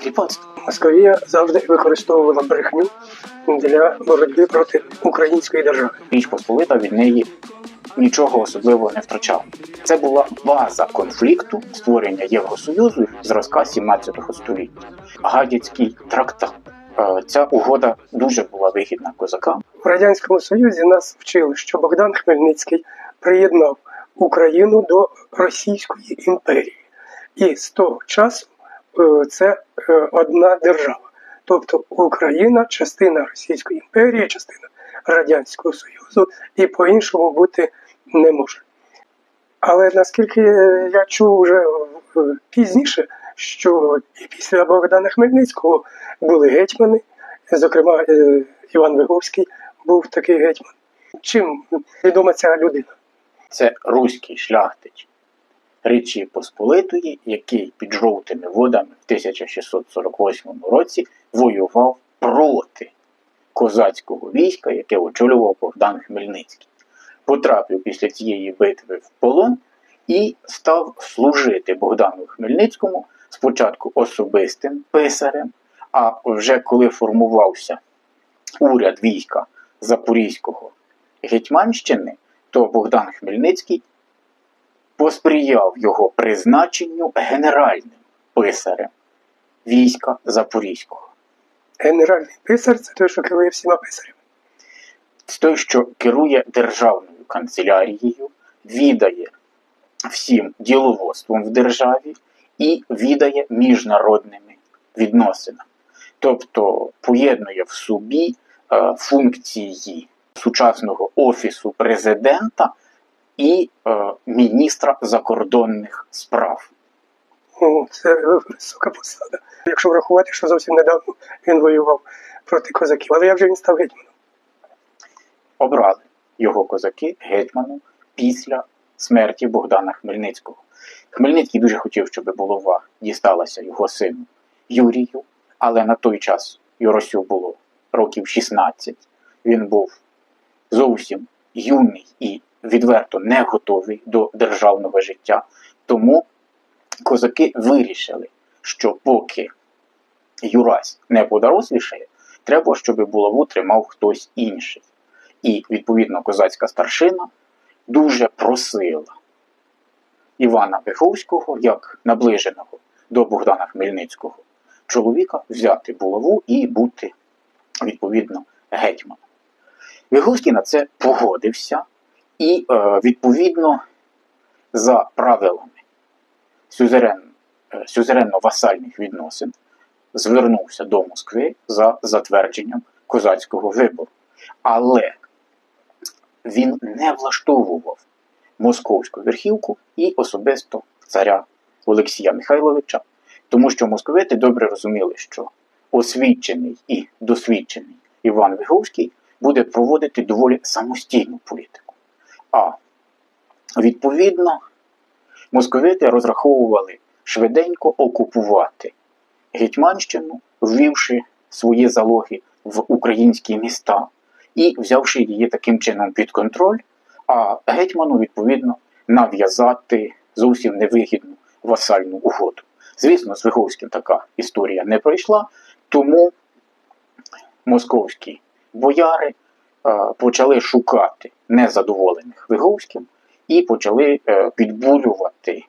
Кріпацтво. Московія завжди використовувала брехню для боротьби проти української держави. Річ Посполита від неї нічого особливого не втрачала. Це була база конфлікту створення Євросоюзу зразка 17 століття. Гадяцький трактат. Е, Ця угода дуже була вигідна козакам. В радянському союзі нас вчили, що Богдан Хмельницький приєднав Україну до Російської імперії, і з того часу це е, одна держава. Тобто Україна частина Російської імперії, частина Радянського Союзу, і по-іншому бути не може. Але наскільки я чув вже е, пізніше, що і після Богдана Хмельницького були гетьмани, зокрема е, Іван Виговський був такий гетьман. Чим відома ця людина? Це руський шляхтич Речі Посполитої, який під жовтими водами в 1648 році воював проти козацького війська, яке очолював Богдан Хмельницький. Потрапив після цієї битви в полон і став служити Богдану Хмельницькому спочатку особистим писарем, а вже коли формувався уряд війська Запорізького Гетьманщини, то Богдан Хмельницький посприяв його призначенню генеральним писарем війська Запорізького. Генеральний писар це той, що керує всіма писарями. Це той, що керує державною канцелярією, відає всім діловодством в державі і відає міжнародними відносинами. Тобто поєднує в собі е, функції сучасного офісу президента і е, міністра закордонних справ. Це висока посада. Якщо врахувати, що зовсім недавно він воював проти козаків. Але як же він став гетьманом? Обрали його козаки гетьманом після смерті Богдана Хмельницького. Хмельницький дуже хотів, щоб булава дісталася його сину Юрію, але на той час Юросю було років 16. Він був зовсім юний і відверто не готовий до державного життя. Тому козаки вирішили, що поки Юрась не подорослішає, треба, щоб булаву тримав хтось інший. І, відповідно, козацька старшина дуже просила Івана Виховського, як наближеного до Богдана Хмельницького, чоловіка взяти булаву і бути, відповідно, гетьманом. Виговський на це погодився і, е, відповідно, за правилами сюзерен, е, сюзеренно-васальних відносин звернувся до Москви за затвердженням козацького вибору. Але він не влаштовував московську верхівку і особисто царя Олексія Михайловича, тому що московити добре розуміли, що освічений і досвідчений Іван Виговський буде проводити доволі самостійну політику. А відповідно, московити розраховували швиденько окупувати Гетьманщину, ввівши свої залоги в українські міста і взявши її таким чином під контроль, а гетьману, відповідно, нав'язати зовсім невигідну васальну угоду. Звісно, з Виговським така історія не пройшла, тому московські бояри почали шукати незадоволених Виговським і почали е, підбурювати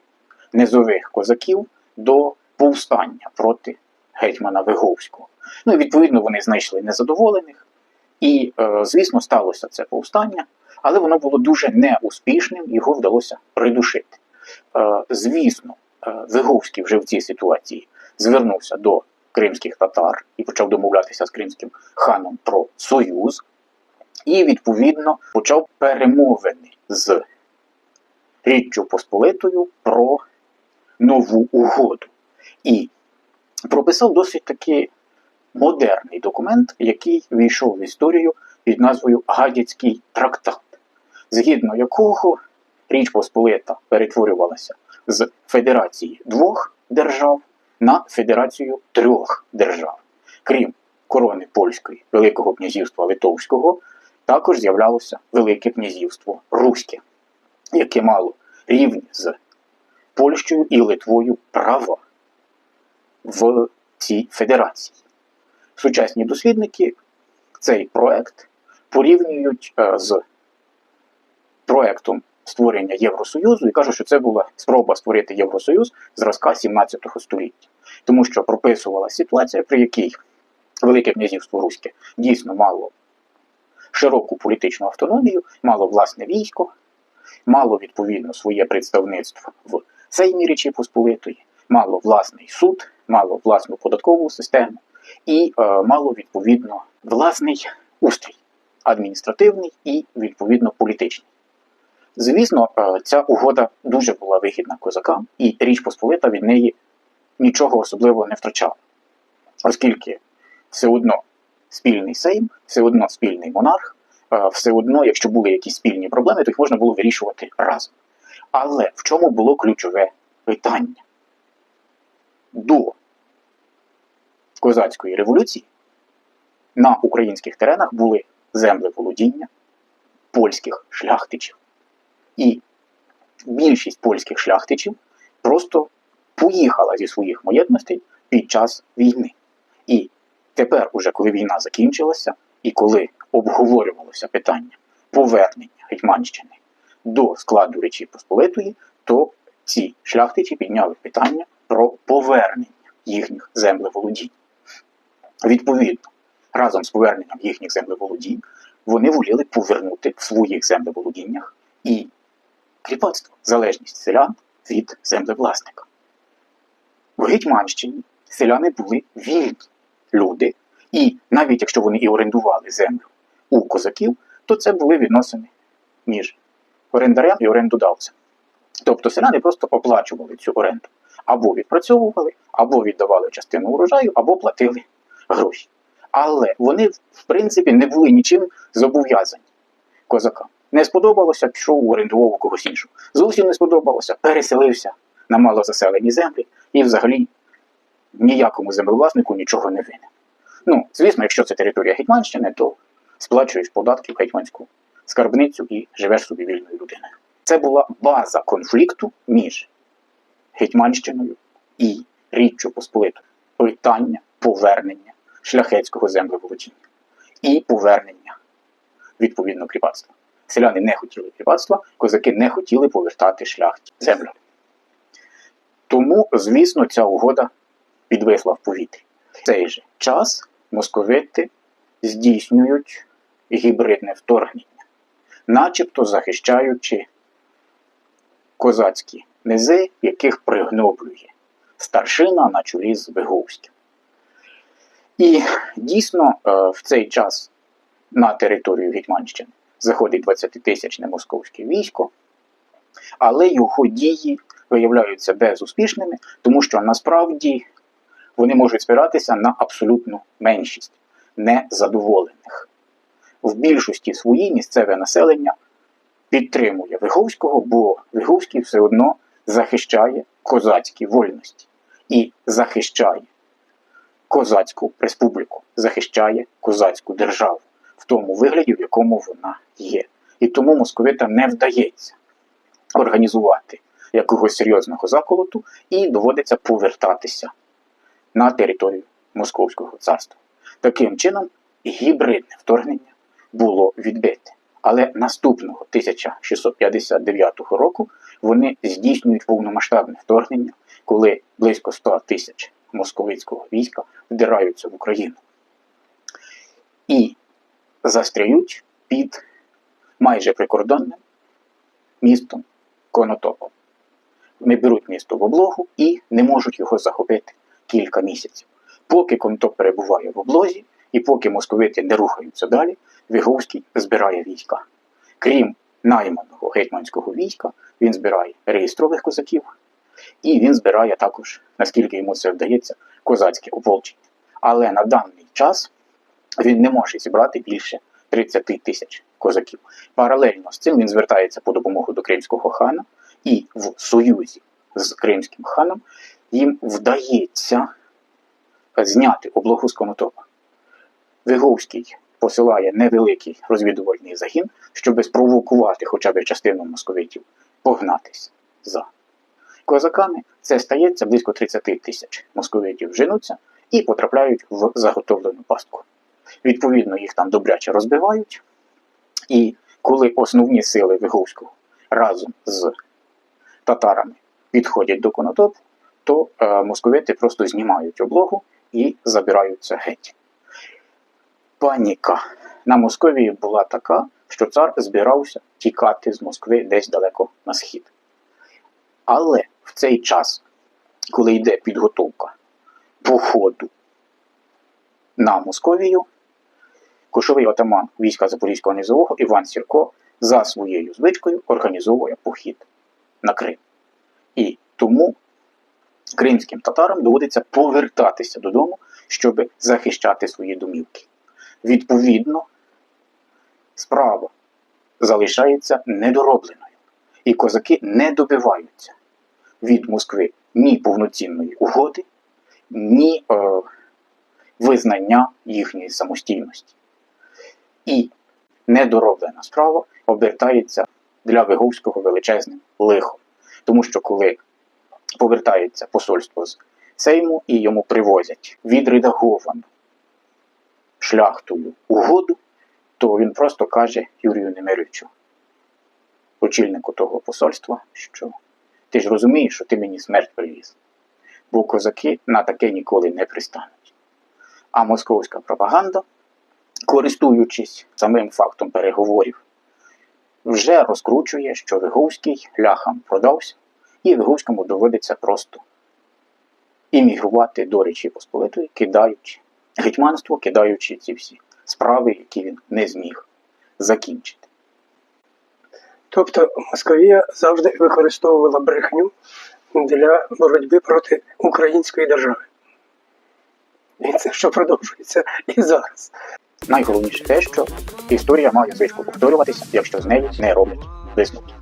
низових козаків до повстання проти гетьмана Виговського. Ну і відповідно вони знайшли незадоволених, і, е, звісно, сталося це повстання, але воно було дуже неуспішним, його вдалося придушити. Е, Звісно, е, Виговський вже в цій ситуації звернувся до кримських татар і почав домовлятися з кримським ханом про союз, і, відповідно, почав перемовини з Річчю Посполитою про нову угоду. І прописав досить таки модерний документ, який війшов в історію під назвою Гадяцький трактат, згідно якого Річ Посполита перетворювалася з федерації двох держав на федерацію трьох держав. Крім корони польської, Великого князівства Литовського, також з'являлося Велике князівство Руське, яке мало рівні з Польщею і Литвою права в цій федерації. Сучасні дослідники цей проект порівнюють е, з проектом створення Євросоюзу і кажуть, що це була спроба створити Євросоюз зразка 17 століття, тому що прописувала ситуація, при якій Велике князівство Руське дійсно мало широку політичну автономію, мало власне військо, мало відповідно своє представництво в Сеймі Речі Посполитої, мало власний суд, мало власну податкову систему і е, мало відповідно власний устрій адміністративний і відповідно політичний. Звісно, е, ця угода дуже була вигідна козакам, і Річ Посполита від неї нічого особливого не втрачала, оскільки все одно спільний сейм, все одно спільний монарх, е, все одно, якщо були якісь спільні проблеми, то їх можна було вирішувати разом. Але в чому було ключове питання? До козацької революції на українських теренах були землеволодіння польських шляхтичів. І більшість польських шляхтичів просто поїхала зі своїх маєтностей під час війни. Тепер, уже коли війна закінчилася, і коли обговорювалося питання повернення Гетьманщини до складу Речі Посполитої, то ці шляхтичі підняли питання про повернення їхніх землеволодінь. Відповідно, разом з поверненням їхніх землеволодінь вони воліли повернути в своїх землеволодіннях і кріпацтво, залежність селян від землевласника. В Гетьманщині селяни були вільні люди, і навіть якщо вони і орендували землю у козаків, то це були відносини між орендарем і орендодавцем. Тобто селяни просто оплачували цю оренду. Або відпрацьовували, або віддавали частину урожаю, або платили гроші. Але вони, в принципі, не були нічим зобов'язані козакам. Не сподобалося, пішов орендував у когось іншого. Зовсім не сподобалося, переселився на малозаселені землі і взагалі ніякому землевласнику нічого не винен. Ну, звісно, якщо це територія Гетьманщини, то сплачуєш податки в гетьманську скарбницю і живеш собі вільною людиною. Це була база конфлікту між Гетьманщиною і Річчю Посполитою. Питання повернення шляхетського землеволодіння і повернення відповідно кріпацтва. Селяни не хотіли кріпацтва, козаки не хотіли повертати шляхті землю. Тому, звісно, ця угода підвисла в повітрі. В цей же час московити здійснюють гібридне вторгнення, начебто захищаючи козацькі низи, яких пригноблює старшина на чолі з Виговським. І дійсно е, в цей час на територію Гетьманщини заходить 20-тисячне московське військо, але його дії виявляються безуспішними, тому що насправді вони можуть спиратися на абсолютну меншість незадоволених. В більшості своїй місцеве населення підтримує Виговського, бо Виговський все одно захищає козацькі вольності і захищає козацьку республіку, захищає козацьку державу в тому вигляді, в якому вона є. І тому московитам не вдається організувати якогось серйозного заколоту і доводиться повертатися на територію Московського царства. Таким чином, гібридне вторгнення було відбите. Але наступного 1659 року вони здійснюють повномасштабне вторгнення, коли близько 100 тисяч московицького війська вдираються в Україну і застряють під майже прикордонним містом Конотопом. Вони беруть місто в облогу і не можуть його захопити кілька місяців. Поки Конотоп перебуває в облозі, і поки московити не рухаються далі, Виговський збирає війська. Крім найманого гетьманського війська, він збирає реєстрових козаків, і він збирає також, наскільки йому це вдається, козацьке ополчення. Але на даний час він не може зібрати більше 30 тисяч козаків. Паралельно з цим він звертається по допомогу до кримського хана, і в союзі з кримським ханом їм вдається зняти облогу з Конотопа. Виговський посилає невеликий розвідувальний загін, щоб спровокувати хоча б частину московитів погнатись за козаками. Це стається близько 30 тисяч московитів женуться і потрапляють в заготовлену пастку. Відповідно, їх там добряче розбивають. І коли основні сили Виговського разом з татарами підходять до конотопу, то е, московити просто знімають облогу і забираються геть. Паніка на Московії була така, що цар збирався тікати з Москви десь далеко на схід. Але в цей час, коли йде підготовка походу на Московію, кошовий отаман війська Запорізького низового Іван Сірко за своєю звичкою організовує похід на Крим. І тому кримським татарам доводиться повертатися додому, щоб захищати свої домівки. Відповідно, справа залишається недоробленою, і козаки не добиваються від Москви ні повноцінної угоди, ні е, визнання їхньої самостійності. І недороблена справа обертається для Виговського величезним лихом. Тому що коли повертається посольство з Сейму і йому привозять відредаговану шляхтою угоду, то він просто каже Юрію Немировичу, очільнику того посольства, що ти ж розумієш, що ти мені смерть привіз. Бо козаки на таке ніколи не пристануть. А московська пропаганда, користуючись самим фактом переговорів, вже розкручує, що Виговський ляхам продався, і Виговському доводиться просто іммігрувати до Речі Посполитої, кидаючи гетьманство, кидаючи ці всі справи, які він не зміг закінчити. Тобто Московія завжди використовувала брехню для боротьби проти української держави. І це що продовжується і зараз. Найголовніше те, що історія має звичку повторюватися, якщо з неї не роблять висновки.